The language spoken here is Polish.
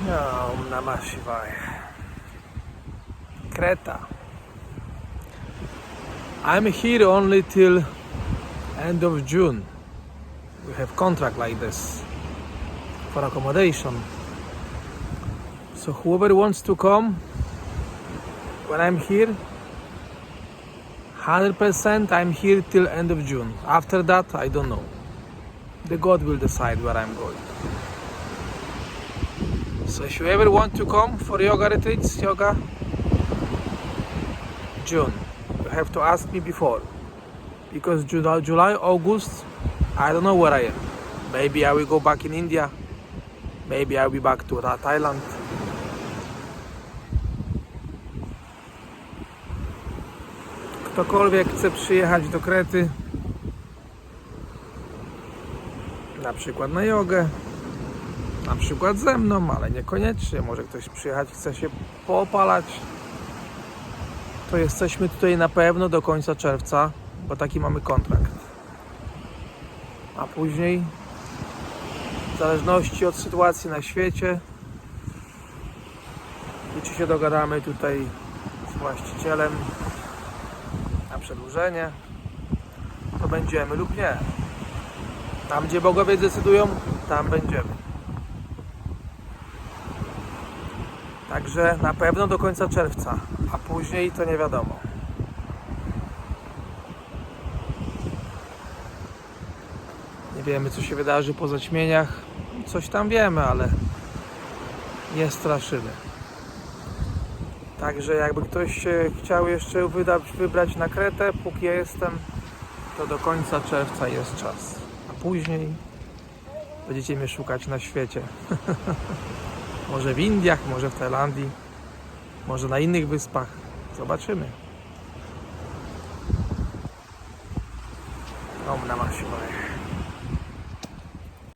Om Namah Shivaya. Creta. I'm here only till end of June. We have contract like this for accommodation. So whoever wants to come when I'm here, 100% I'm here till end of June. After that, I don't know. The God will decide where I'm going. So if you ever want to come for yoga retreats, yoga, June. You have to ask me before. Because July, July, August, I don't know where I am. Maybe I will go back in India. Maybe I'll be back to Tha- Thailand. Ktokolwiek chce przyjechać do Krety, na przykład na jogę, na przykład ze mną, ale niekoniecznie. Może ktoś przyjechać, chce się poopalać. To jesteśmy tutaj na pewno do końca czerwca, bo taki mamy kontrakt. A później, w zależności od sytuacji na świecie, czy się dogadamy tutaj z właścicielem na przedłużenie, to będziemy lub nie. Tam, gdzie bogowie decydują, tam będziemy. Także na pewno do końca czerwca, a później to nie wiadomo. Nie wiemy, co się wydarzy po zaćmieniach. Coś tam wiemy, ale nie straszymy. Także jakby ktoś chciał jeszcze wybrać na Kretę, póki ja jestem, to do końca czerwca jest czas. A później będziecie mnie szukać na świecie. Może w Indiach, może w Tajlandii, może na innych wyspach. Zobaczymy. Om Namah Shivaya.